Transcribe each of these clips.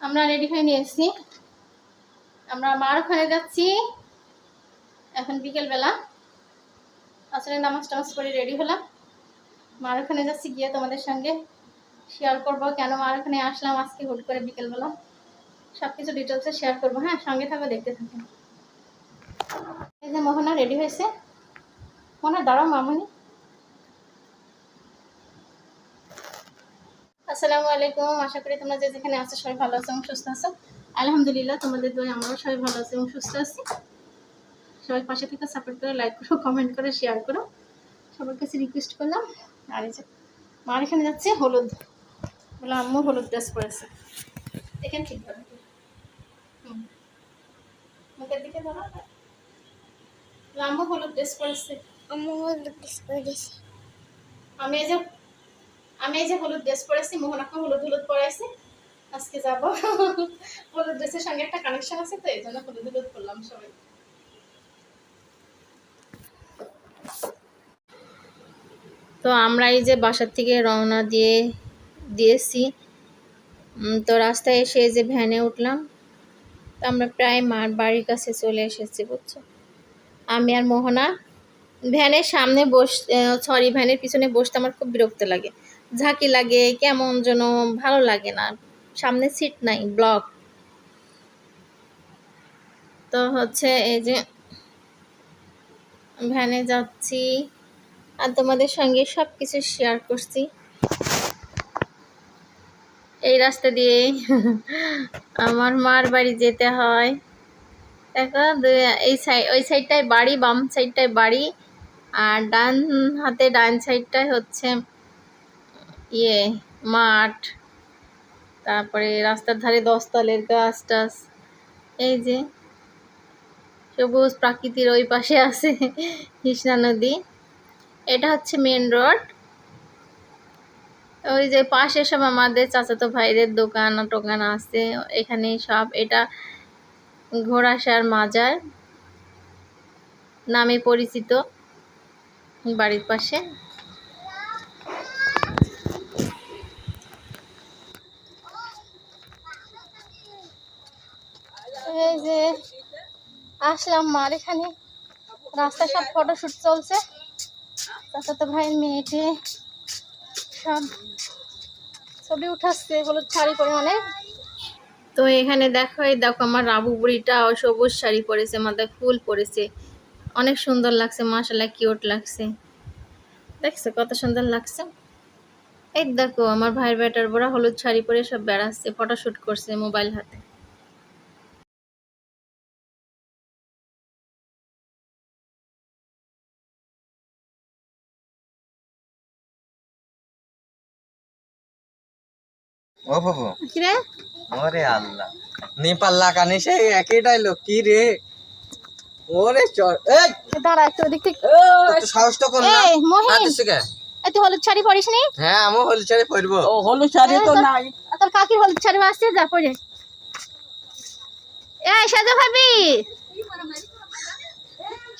আমরা রেডি হয়ে নিয়ে এসেছি আমরা মার ওখানে যাচ্ছি। এখন বিকেলবেলা আসলে নামাজ টামাজ করে রেডি হলাম। মার ওখানে যাচ্ছি, গিয়ে তোমাদের সঙ্গে শেয়ার করব কেন মার ওখানে আসলাম আজকে হুট করে বিকেলবেলা সব কিছু ডিটেলসে শেয়ার করব হ্যাঁ? সঙ্গে থাকো, দেখতে থাকো। এই যে মোহনা রেডি হয়েছে। মোহনা, দাঁড়াও মামনি। আসসালামু আলাইকুম। আশা করি তোমরা যে যেখানে আছো সবাই ভালো আছো এবং সুস্থ আছো। আলহামদুলিল্লাহ তোমাদের দোয়া আমরাও সবাই ভালো আছি এবং সুস্থ আছি। সবাই পাশে থেকে সাপোর্ট করে লাইক করো কমেন্ট করে শেয়ার করো। সবার কাছে রিকোয়েস্ট করলাম। আর এই যে মার এখানে যাচ্ছে হলুদ। বলে আম্মু হলুদ ড্রেস পরেছে। এখানে ঠিক করো। মুখের দিকে ধরো। আম্মু হলুদ ড্রেস পরেছে। আমি হলুদ ড্রেস পরেছি। আমি এই যে আমি এই যে হলুদ ড্রেস পরেছি, মোহনাকে হলুদ হলুদ পরাইছি। আজকে যাব। হলুদ ড্রেসের সঙ্গে একটা কানেকশন আছে তো, এই জন্য হলুদ হলুদ করলাম সবাই। তো আমরা এই যে বাসার থেকে রওনা দিয়ে, দিয়েছি। তো রাস্তায় এসে যে ভ্যানে উঠলাম। তো আমরা প্রায় মার বাড়ির কাছে চলে এসেছি, বুঝছ? আমি আর মোহনা ভ্যানের সামনে বস সরি ভ্যানের পিছনে বসতে আমার খুব বিরক্ত লাগে। ঝাঁকি লাগে, কেমন যেন ভালো লাগে না। সামনে সিট নাই ব্লক তো হচ্ছে এই যে ভ্যানে যাচ্ছি আর তোমাদের সঙ্গে সব কিছু শেয়ার করছি। এই রাস্তা দিয়ে আমার মার বাড়ি যেতে হয়। দেখো এই সাইড ওই সাইডটায় বাড়ি, বাম সাইডটায় বাড়ি। আর ডান হাতে, ডান সাইডটায় হচ্ছে ইয়ে মাঠ, তারপরে রাস্তার ধারে দশতলের গাছ টাছ। এই যে, সবুজ প্রাকৃতির ওই পাশে আছে কৃষ্ণা নদী। এটা হচ্ছে মেন রোড ওই যে পাশে সব আমাদের চাচাতো ভাইদের দোকান টোকান আছে, এখানে সব। এটা ঘোড়াসার মাজার নামে পরিচিত বাড়ির পাশে এই যে আসলাম মার এখানে। রাস্তায় সব ফটোশ্যুট চলছে। চাচাতো ভাইয়ের মেয়েকে সব ছবি উঠাচ্ছে, হলুদ শাড়ি পরে মানে। তো এখানে দেখো, এই দেখো আমার রাবু বুড়িটা সবুজ শাড়ি পরেছে, মাথায় ফুল পরেছে। অনেক সুন্দর লাগছে মাশাল্লাহ কিউট লাগছে। দেখছ কত সুন্দর লাগছে? এই দেখো, আমার ভাইয়ের বেটার বড়া হলুদ শাড়ি পরে সব বেড়াচ্ছে ফটোশ্যুট করছে মোবাইল হাতে। ও বাবু। কিরে? ওরে আল্লাহ। নেপাল লাগানি সেই একই ডাইলগ কি রে? ওরে চর এই! দাঁড়া একটু ওদিক থেকে সাহস তো কর না। এই, মহিন। তুই হলুদ শাড়ি পরিস নি? হ্যাঁ আমি হল ছেড়ে পড়ব ও হলুদ শাড়ি তো নাই। তোর কাকির হলুদ শাড়ি আসছে যা পরে। এই সাজা ভাবি।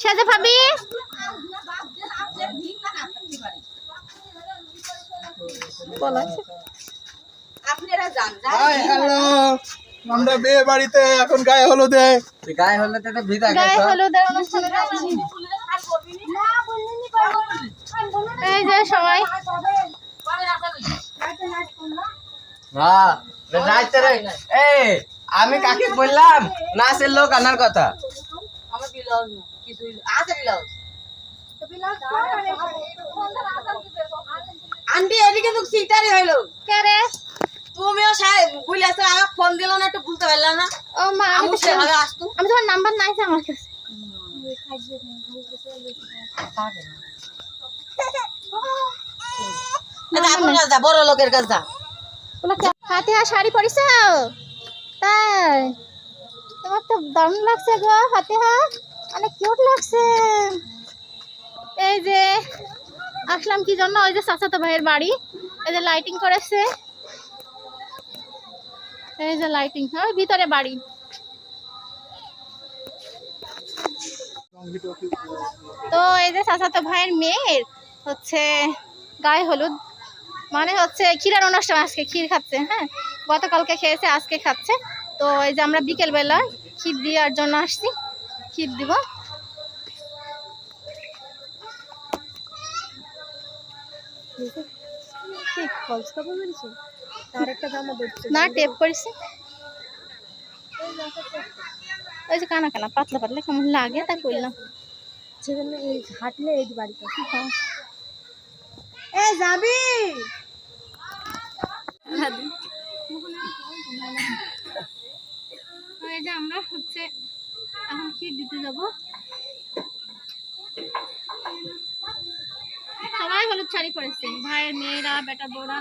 সাজা ভাবি। বলো হাই হ্যালো। আমরা বিয়ে বাড়িতে এখন গায়ে হলুদে। গায়ে হলে তো ভিজা গায়ে হলুদের অনুষ্ঠানে এই যে সবাই। রাইতে রে এই আমি কাকে বললাম? নাচের লোক আনার কথা। আন্টি এদিকে তো সিটারি হইল। কে রে? তুমিও সাহেব বুঝলে আসলে আমাকে ফোন দিল না একটু বলতে পারলাম না? ও মা আমি আমি তো সেভাবে আসতো আমি তোমার নাম্বার নাই তো আমার কাছে। বড় লোকের শাড়ি তাই। তোমার তো দারুণ লাগছে গো অনেক কিউট লাগছে। এই যে আসলাম কি জন্য? ওই যে চাচাতো ভাইয়ের বাড়ি। এই যে লাইটিং করেছে। এই যে লাইটিং ওই ভিতরে বাড়ি। তো এই যে চাচাতো ভাইয়ের মেয়ের হচ্ছে গায়ে হলুদ। মানে হচ্ছে ক্ষীরের অনুষ্ঠান আজকে, ক্ষীর খাচ্ছে হ্যাঁ? গতকালকে খেয়েছে, আজকে খাচ্ছে। তো এই যে আমরা বিকেলবেলা ক্ষীর দেওয়ার জন্য আসছি। ক্ষীর দিব। না টেপ করেছি। ওই যে কানা কানা পাতলা পাতলা কেমন লাগে তাই করলাম। হাঁটলে এই বাড়িতে এ যাবি? এই যে আমরা হচ্ছে এখন ক্ষীর দিতে যাব। সবাই হলুদ শাড়ি পরেছে ভাইয়ের মেয়েরা বেটা বউরা।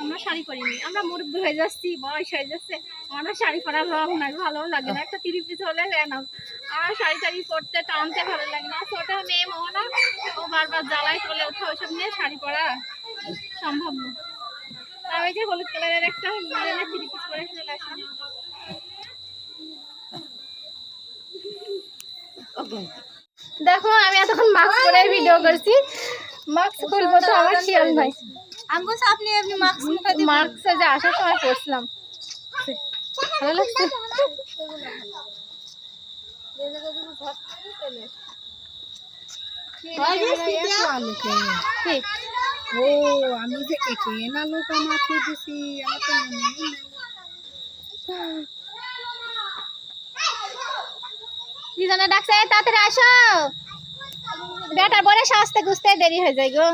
আমরা শাড়ি পরিনি। আমরা মুরব্বী হয়ে যাচ্ছি, বয়স হয়ে যাচ্ছে। আমরা শাড়ি পরার ভালো লাগে না। একটা তিরিশ পিস হলে শাড়ি টাড়ি পরতে টানতে ভালো লাগে না। ছোট মেয়ে মোহনা ও বারবার জ্বালাই চলে ওঠে ওইসব নিয়ে শাড়ি পরা সম্ভব না। যে হলুদ কালারের একটা থ্রি পিস পরে চলে আসলাম। দেখো, আমি এতক্ষণ মাস্ক পরে ভিডিও করছি। মাস্ক খুলবো তো আমার খেয়াল নাই। আঙ্গুস আপনি এমনি মাস্ক মুখে মাস্ক যে আসার সময় পড়ছিলাম। ভালো লাগছে ও আমি যে একে না লোক মাখিয়ে দিছি আমার তো মনেই নাই। ডাকছে? তাড়াতাড়ি আসো। বেটার বলে সাজতে গুছতে দেরি হয়ে যায় গো।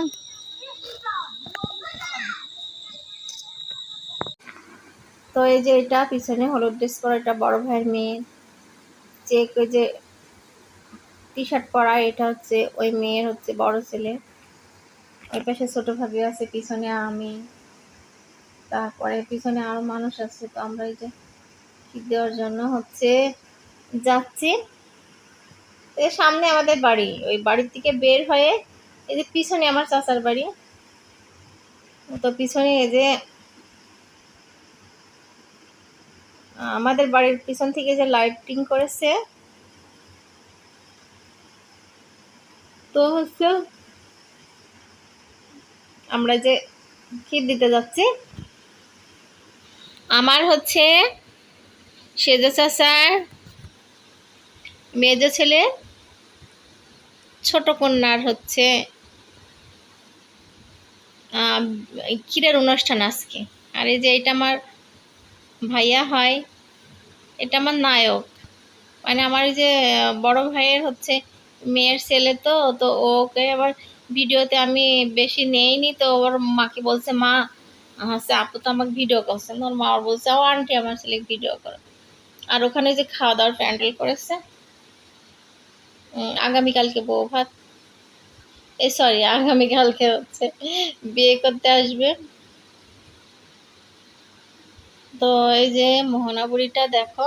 তো এই যে এটা পিছনে হলুদ ড্রেস পরা এটা বড় ভাইয়ের মেয়ে ওই যে টি শার্ট পরা, এটা হচ্ছে ওই মেয়ের হচ্ছে বড় ছেলে। ওই পাশে ছোটো ভাবি আছে, পিছনে আমি। তারপরে পিছনে আরও মানুষ আছে, তো আমরা এই যে কি দেওয়ার জন্য হচ্ছে যাচ্ছি। এর সামনে আমাদের বাড়ি, ওই বাড়ির থেকে বের হয়ে এই যে পিছনে আমার চাচার বাড়ি। তো পিছনে এই যে আমাদের বাড়ির পিছন থেকে যে লাইটিং করেছে, তো হচ্ছে আমরা যে ক্ষীর দিতে যাচ্ছি, আমার হচ্ছে সেজ চাচার মেজ ছেলে, ছোট কন্যার হচ্ছে ক্ষীরের অনুষ্ঠান আজকে। আর এই যে এটা আমার ভাইয়া হয়। এটা আমার নায়ক। মানে আমার যে, বড় ভাইয়ের হচ্ছে মেয়ের ছেলে তো তো ওকে আবার ভিডিওতে আমি বেশি নেইনি, তো ওর মাকে বলছে, মা, হচ্ছে আপু তো আমাকে ভিডিও করছে। ওর মা ওর বলছে, ও আন্টি আমার ছেলে ভিডিও করো। আর ওখানে যে খাওয়া দাওয়ার প্যান্ডেল করেছে আগামীকালকে বউ ভাত। এই সরি আগামীকালকে হচ্ছে বিয়ে করতে আসবে। তো এই যে মোহনা বুড়িটা দেখো,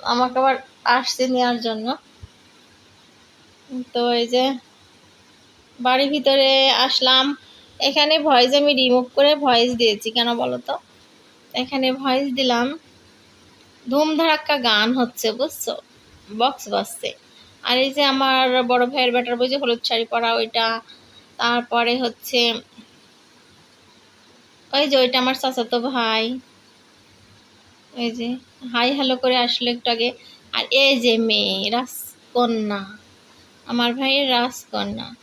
আমাকে আবার আসছে নেওয়ার জন্য। তো এই যে বাড়ির ভিতরে আসলাম। এখানে ভয়েস আমি রিমুভ করে ভয়েস দিয়েছি কেন বলো তো? এখানে ভয়েস দিলাম, ধুম ধারাক্কা গান হচ্ছে, বুঝছ? বক্স বাজছে। আর এই যে আমার বড় ভাইয়ের বেটার বই যে হলুদ শাড়ি পরা ওইটা, তারপরে হচ্ছে ওই যে ওইটা আমার চাচাতো ভাই। ওই যে, হাই হ্যালো করে আসলো একটু আগে। আর এই যে মেয়ে, রাজকন্যা। আমার ভাইয়ের রাজকন্যা।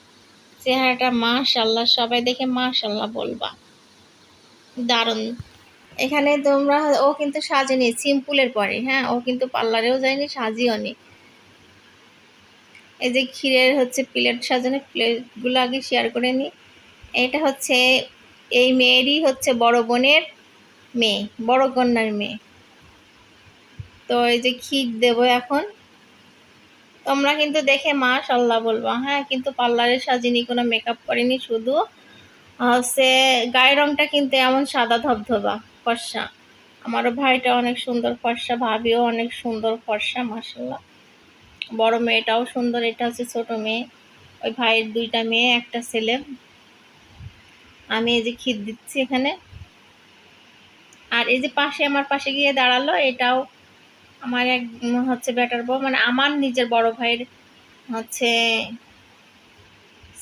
চেহারাটা মাশাল্লাহ, সবাই দেখে মাশাল্লাহ বলবা। দারুণ। এখানে তোমরা, ও কিন্তু সাজেনি, সিম্পুলের পরে হ্যাঁ? ও কিন্তু পার্লারেও যায়নি, সাজিও নি। এই যে ক্ষীরের হচ্ছে প্লেট সাজানো, প্লেটগুলো আগে শেয়ার করে নিই এটা হচ্ছে এই মেয়েরই হচ্ছে বড় বোনের মেয়ে, বড় কন্যার মেয়ে। তো এই যে ক্ষীর দেবো এখন। তোমরা কিন্তু দেখে মাশাল্লাহ বলবা। হ্যাঁ কিন্তু পার্লারে সাজিনি, কোনো মেকআপ করিনি, শুধু হচ্ছে গায়ের রংটা কিন্তু এমন সাদা ধবধবা, ফর্সা। আমারও ভাইটা অনেক সুন্দর ফর্সা, ভাবিও অনেক সুন্দর ফর্সা মাসাল্লাহ বড় মেয়েটাও সুন্দর, এটা হচ্ছে ছোট মেয়ে। ওই ভাইয়ের দুইটা মেয়ে, একটা ছেলে। আমি এই যে ক্ষীর দিচ্ছি এখানে। আর এই যে পাশে, আমার পাশে গিয়ে দাঁড়াল, এটাও আমার এক হচ্ছে বেটার বউ মানে আমার নিজের বড় ভাইয়ের হচ্ছে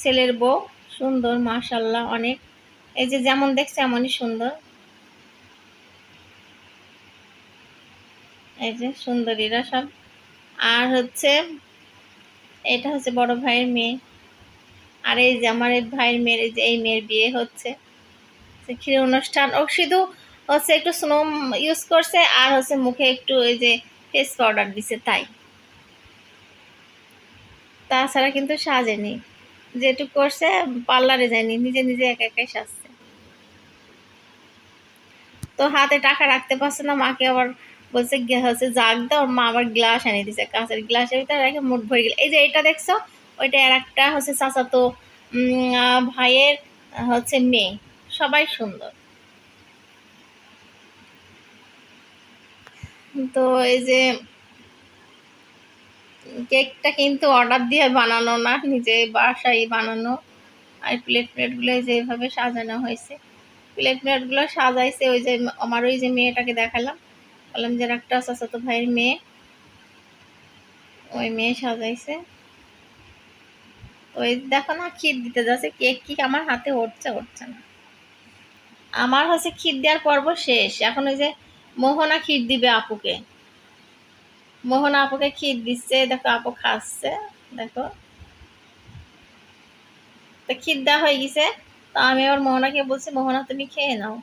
ছেলের বউ। সুন্দর মাশাল্লাহ অনেক। এই যে যেমন দেখছে এমনই সুন্দর। এই যে সুন্দরীরা সব। আর হচ্ছে, এটা হচ্ছে বড় ভাইয়ের মেয়ে। আর এই যে আমার এই ভাইয়ের মেয়ের, এই যে এই মেয়ের বিয়ে হচ্ছে। ক্ষীর অনুষ্ঠান। ও শুধু হচ্ছে একটু স্নো ইউজ করছে আর হচ্ছে মুখে একটু এই যে ফেস পাউডার দিছে, তাই। তাছাড়া কিন্তু সাজেনি। যেটুকু করছে, পার্লারে যায়নি। নিজে নিজে একা একাই সাজছে। তো হাতে টাকা রাখতে পারছে না। মাকে আবার বলছে হচ্ছে জাগ দাও। মা আবার গ্লাস এনে দিছে। কাঁচের গ্লাসের ভিতরে রেখে মুঠ ভরে গেল। এই যে এটা দেখছ ওইটা আর একটা হচ্ছে চাচাতো ভাইয়ের হচ্ছে মেয়ে। সবাই সুন্দর। তো এই যে কেকটা কিন্তু অর্ডার দিয়ে বানানো না নিজে বাসায় বানানো। আর প্লেট প্লেটগুলো যেভাবে সাজানো হয়েছে। প্লেট প্লেটগুলো সাজাইছে ওই যে আমার ওই যে মেয়েটাকে দেখালাম। বললাম যে একটা চাচাতো ভাইয়ের মেয়ে। ওই মেয়ে সাজাইছে। ওই দেখো না, ক্ষীর দিতে যাচ্ছে। কেক কি আমার হাতে উঠছে উঠছে না। আমার হচ্ছে ক্ষীর দেওয়ার পর্ব শেষ। এখন ওই যে মোহনা ক্ষীর দিবে আপুকে। মোহনা আপুকে ক্ষীর দিচ্ছে, দেখো আপু খাচ্ছে, দেখো। তো ক্ষীর দেওয়া হয়ে গেছে। তো আমি আবার মোহনাকে বলছি, মোহনা, তুমি খেয়ে নাও।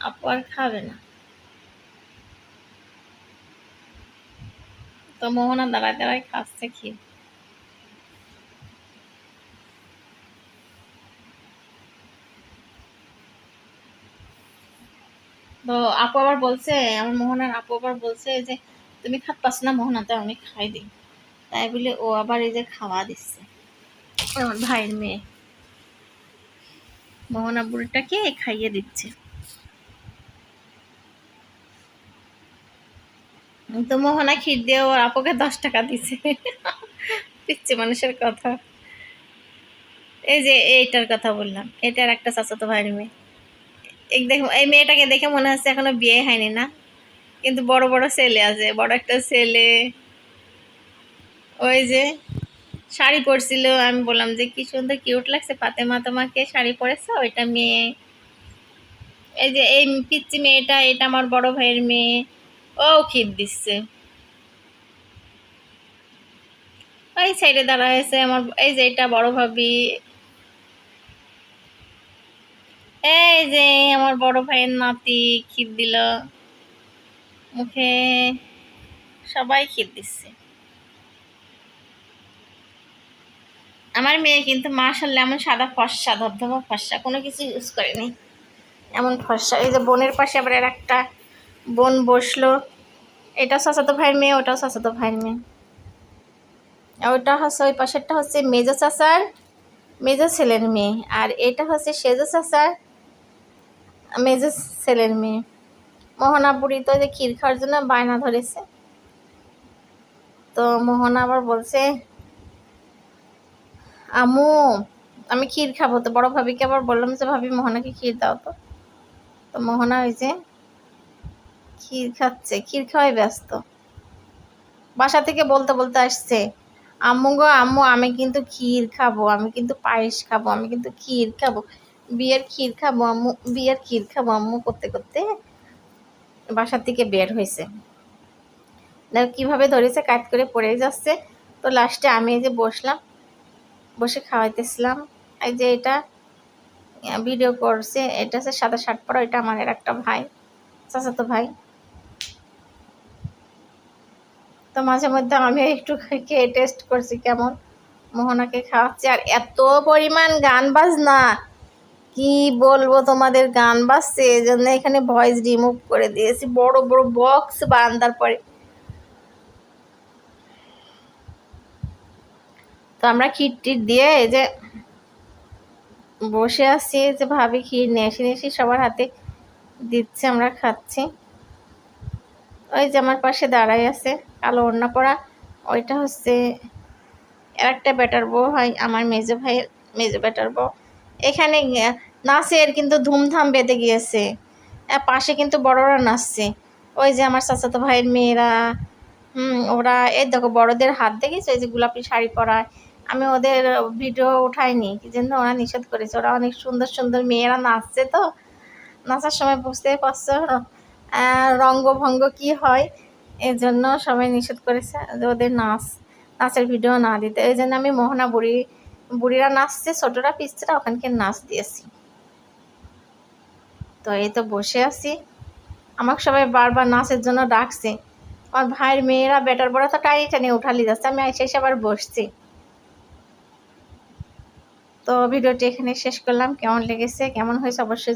আপু আর খাবে না। তো মোহনা দাঁড়ায় দাঁড়ায় খাচ্ছে ক্ষীর। তো আপু আবার বলছে, আমার মোহনার আপু আবার বলছে যে, তুমি খাত পাস না মোহনা আমি খাই দিই। তাই বলে ও আবার এই যে খাওয়া দিচ্ছে। আমার ভাইয়ের মেয়ে। মোহনা বুড়িটাকে খাইয়ে দিচ্ছে। তো মোহনা ক্ষীর দিয়ে ওর আপুকে দশ টাকা দিচ্ছে দিচ্ছে মানুষের কথা। এই যে এইটার কথা বললাম। এটার একটা চাচাতো ভাইয়ের মেয়ে। এই মেয়েটাকে দেখে মনে হচ্ছে এখনও বিয়ে হয়নি না। কিন্তু বড় বড় ছেলে আছে, বড় একটা ছেলে। ওই যে শাড়ি পরছিল, আমি বললাম যে কি সুন্দর কিউট লাগছে, ফাতেমা তোমাকে শাড়ি পরেছে? ওইটা মেয়ে। এই যে এই পিচ্চি মেয়েটা, এটা আমার বড় ভাইয়ের মেয়ে। ও ক্ষীর দিচ্ছে। ওই সাইডে দাঁড়ায় আছে আমার, এই যে এটা বড় ভাবি। এই যে আমার বড় ভাইয়ের নাতি ক্ষীর দিল। মুখে সবাই ক্ষীর দিচ্ছে। আমার মেয়ে কিন্তু মাশাল্লাহ এমন সাদা ফর্সা, ধবধবা ফর্সা, কোনো কিছু ইউজ করেনি। এমন ফর্সা। এই যে বোনের পাশে আবার আর একটা বোন বসল। এটা চাচাতো ভাইয়ের মেয়ে, ওটাও চাচাতো ভাইয়ের মেয়ে। ওটা হচ্ছে ওই পাশেরটা হচ্ছে মেজো চাচার, মেজো ছেলের মেয়ে। আর এটা হচ্ছে সেজো চাচার মেজো ছেলের মেয়ে। মোহনা বুড়ি তো যে ক্ষীর খাওয়ার জন্য বায়না ধরেছে। তো মোহনা আবার বলছে আমু আমি ক্ষীর খাব। তো বড় ভাবিকে আবার বললাম যে, ভাবি, মোহনাকে ক্ষীর দাও তো। তো মোহনা ওই যে ক্ষীর খাচ্ছে, ক্ষীর খাওয়াই ব্যস্ত। বাসা থেকে বলতে বলতে আসছে, আম্মু গো, আম্মু, আমি কিন্তু ক্ষীর খাব, আমি কিন্তু পায়েস খাব, আমি কিন্তু ক্ষীর খাব। বিয়ের ক্ষীর খাব আম্মু বিয়ের ক্ষীর খাব আম্মু করতে করতে বাসার থেকে বের হয়েছে। কীভাবে ধরেছে কাট করে পড়ে যাচ্ছে। তো লাস্টে আমি যে বসলাম, বসে খাওয়াইতেছিলাম। এই যে এটা ভিডিও করছে, এটা হচ্ছে সাদা শার্ট পরা এটা আমার এর একটা ভাই, চাচাতো ভাই। তো মাঝে মধ্যে আমি একটু খেয়ে টেস্ট করছি কেমন, মোহনাকে খাওয়াচ্ছি। আর এত পরিমাণ গান বাজনা! কি বলব তোমাদের গান বাজছে? এই জন্য এখানে ভয়েস রিমুভ করে দিয়েছি। বড় বড় বক্স বারান্দার পরে। তো আমরা ক্ষীর টির দিয়ে এই যে বসে এই যে ভাবি ক্ষীর এসে নিয়ে সবার হাতে দিচ্ছে, আমরা খাচ্ছি। ওই যে আমার পাশে দাঁড়াই আছে, কালো ওড়না পরা। ওইটা হচ্ছে, আর একটা বেটার বউ হয়, আমার মেজো ভাইয়ের, মেজো বেটার বউ। এখানে নাচের কিন্তু ধুমধাম বেঁধে গিয়েছে। পাশে কিন্তু বড়রা নাচছে। ওই যে আমার চাচাতো ভাইয়ের মেয়েরা, হুম, ওরা, এই দেখো বড়দের হাত দেখেছ ওই যে গোলাপি শাড়ি পরায় আমি ওদের ভিডিও উঠাইনি, কি জন্য ওরা নিষেধ করেছে? ওরা অনেক সুন্দর সুন্দর মেয়েরা নাচছে তো। নাচার সময় বুঝতে পারছ? রঙ্গভঙ্গ কি হয়? এই জন্য সবাই নিষেধ করেছে ওদের নাচ, নাচের ভিডিও না দিতে। এই জন্য আমি মোহনা বুড়ি বুড়িরা নাচছে, ছোটরা পিসরা ওখানকে নাচ দিয়েছি। তো এই তো বসে আছি। আমাকে সবাই বারবার নাচের জন্য ডাকছে। আমার ভাইয়ের মেয়েরা বেটার বড় তো টানি টানি উঠালি যাচ্ছে, আমি এসে এসে আবার বসছি। তো ভিডিওটি এখানে শেষ করলাম। কেমন লেগেছে, কেমন হয়েছে অবশ্যই।